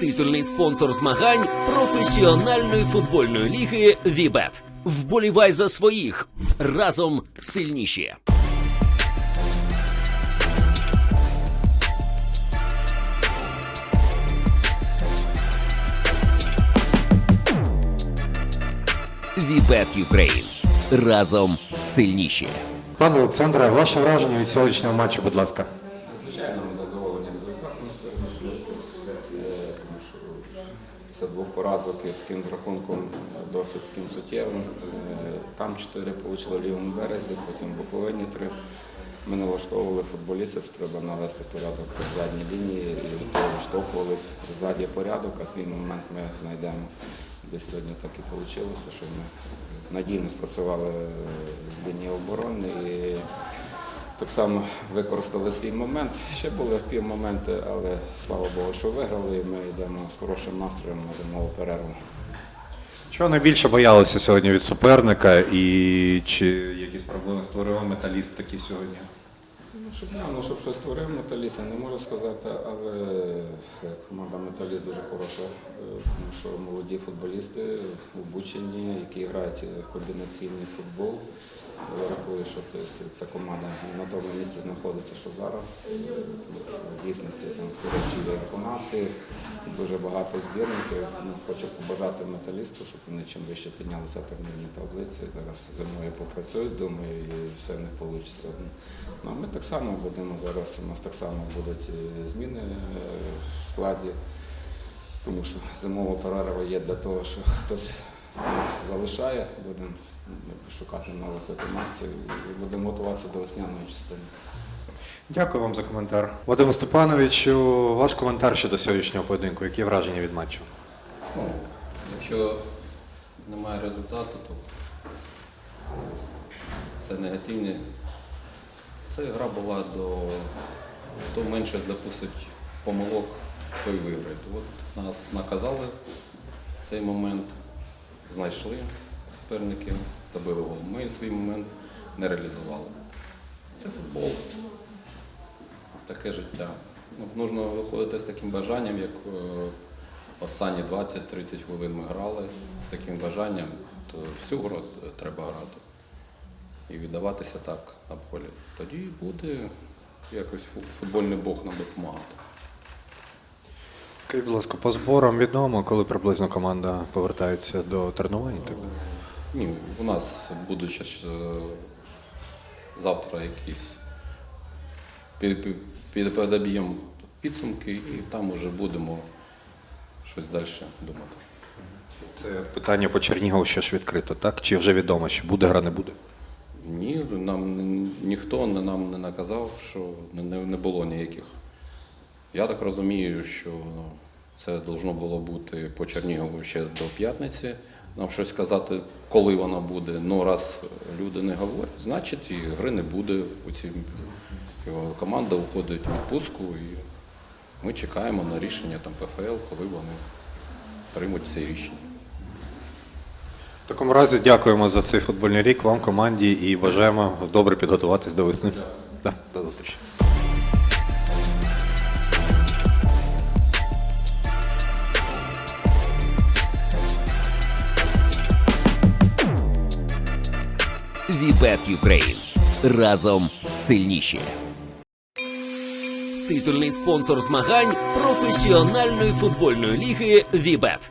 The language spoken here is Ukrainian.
Титульний спонсор змагань професіональної футбольної ліги Вібет. Вболівай за своїх разом сильніші. Вібет Юкрейн. Разом сильніші. Пане Олександре, ваше враження від сьогоднішнього матчу, будь ласка. Звичайно, ми задоволені результатом на сьогоднішній день, Е, тому що після двох поразок і таким рахунком досить таким суттєвим. Там чотири отримали в лівому березі, потім боковині три. Ми налаштовували футболістів, що треба навести порядок в задній лінії і того. Ззаді порядок, а свій момент ми знайдемо. Десь сьогодні так і вийшло, що ми надійно спрацювали в лінії оборони і так само використали свій момент. Ще були півмоменти, але слава Богу, що виграли. і Ми йдемо з хорошим настроєм на зимову перерву. Чого найбільше боялися сьогодні від суперника і чи якісь проблеми створила металіст такі сьогодні? Ну, щоб, ну, щоб щось створив металіст, я не можу сказати, але е, команда металіст дуже хороша, е, тому що молоді футболісти обучені, які грають в комбінаційний футбол. Я рахую, що ця команда на тому місці знаходиться, що зараз. Е, Тому що в дійсності там хороші виконавці, дуже багато збірників. Ну, хочу побажати металісту, щоб вони чим вище піднялися в турнірній таблиці. Зараз зимою попрацюють, думаю, і все в них вийде. Ну, ми так само будемо зараз. У нас так само будуть е, зміни е, в складі, тому що зимова перерва є для того, що хтось нас залишає, будемо шукати нових виконавців і будемо готуватися до весняної частини. Дякую вам за коментар. Вадим Степанович, ваш коментар щодо сьогоднішнього поєдинку. Які враження від матчу? Ну, якщо немає результату, то це негативне. Це гра була до хто менше допустить помилок, той виграє. От нас наказали в цей момент, знайшли суперників, забили гол. Ми свій момент не реалізували. Це футбол, таке життя. Ну, Нужно виходити з таким бажанням, як е, останні 20-30 хвилин ми грали з таким бажанням, то всю гру треба грати. І віддаватися так на полі. Тоді буде якось футбольний Бог нам допомагати. Скажіть, будь ласка, по зборам відомо, коли приблизно команда повертається до тренувань? Так? Ні, у нас будуть ще е, завтра якісь подоб'ємо підсумки і там вже будемо щось далі думати. Це питання по Чернігову ще ж відкрито, так? Чи вже відомо, чи буде гра, не буде? Ні, нам ніхто нам не наказав, що не, не було ніяких. Я так розумію, що це должно було бути по Чернігову ще до п'ятниці. Нам щось казати, коли вона буде. Ну раз люди не говорять, значить і гри не буде. Його команда уходить в відпустку і ми чекаємо на рішення там ПФЛ, коли вони приймуть це рішення. Такому разі дякуємо за цей футбольний рік вам, команді, і бажаємо добре підготуватись до весни. Да, до зустрічі. Вібет Юкрейн. Разом сильніші. Титульний спонсор змагань професіональної футбольної ліги Вібет.